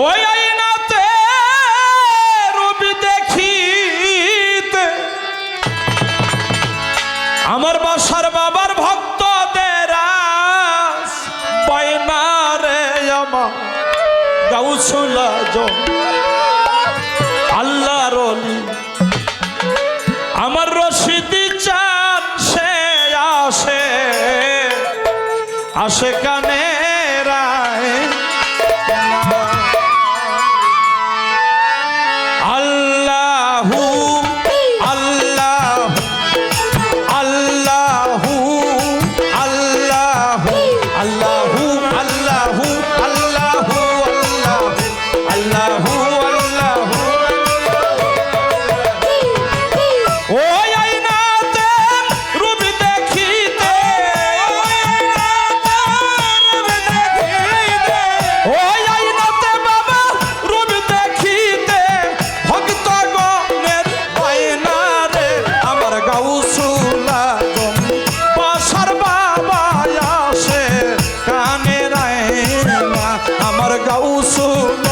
ওই আইনাতে রবি দেখিতে। আমার বাসার বাবার ভক্তদের রে আমার। আল্লাহ রলি আমার রশিদি চান সে আসে। আসে কানে So.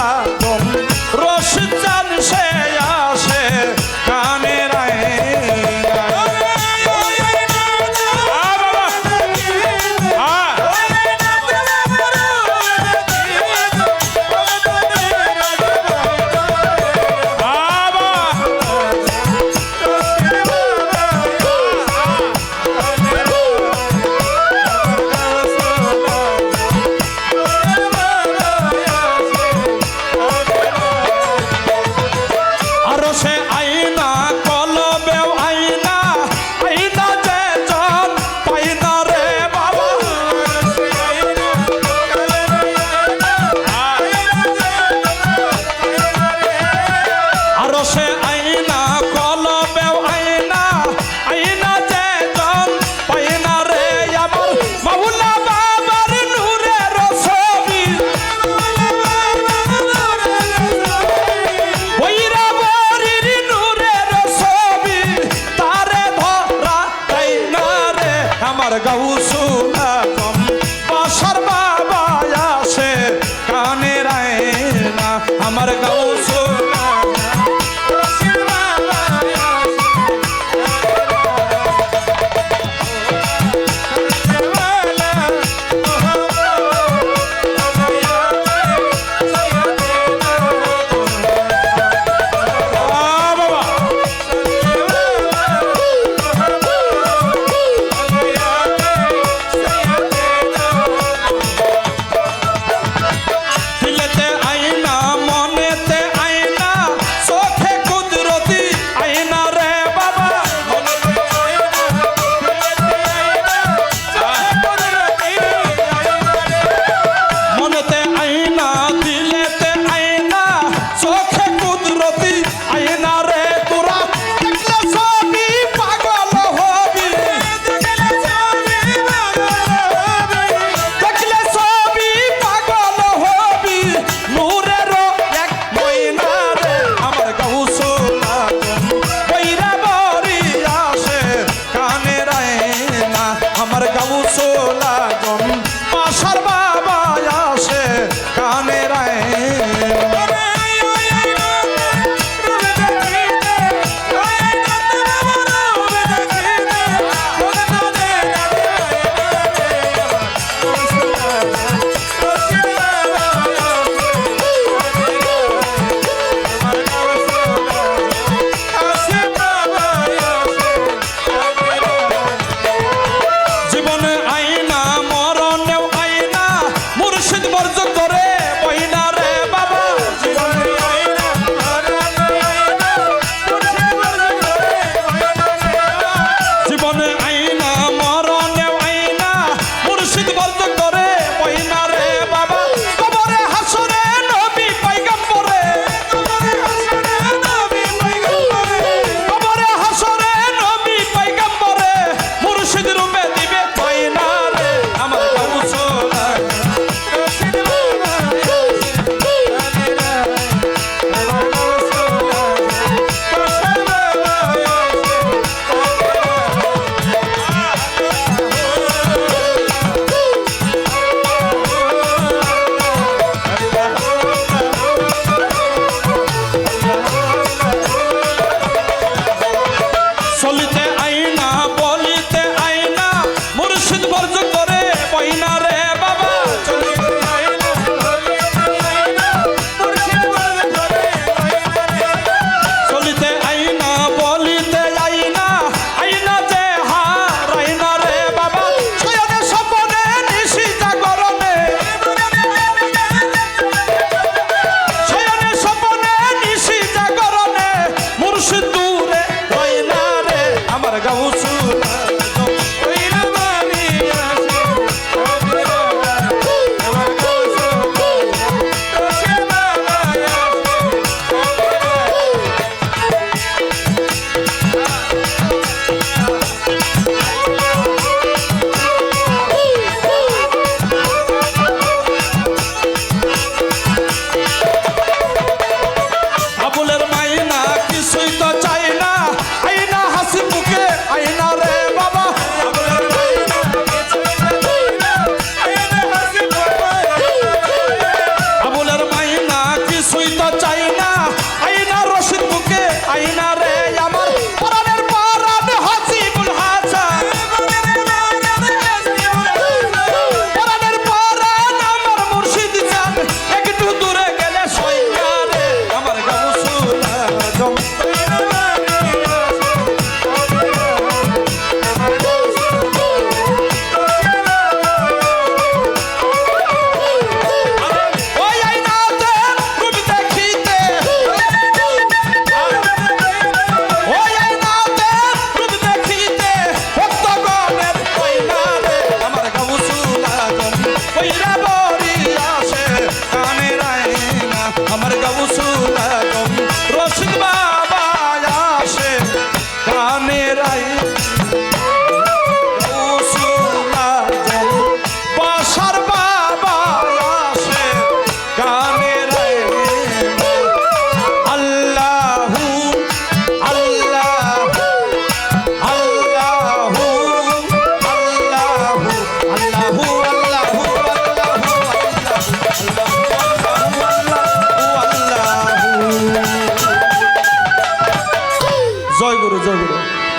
আমার গাউ নাকম বাসার বাবা আসে কানে রায় না। আমার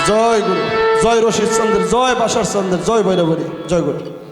জয় গুরু। জয় রশিদ চন্দ্র জয় বাসার চন্দ্র জয় ভৈরবরী জয় গুরু।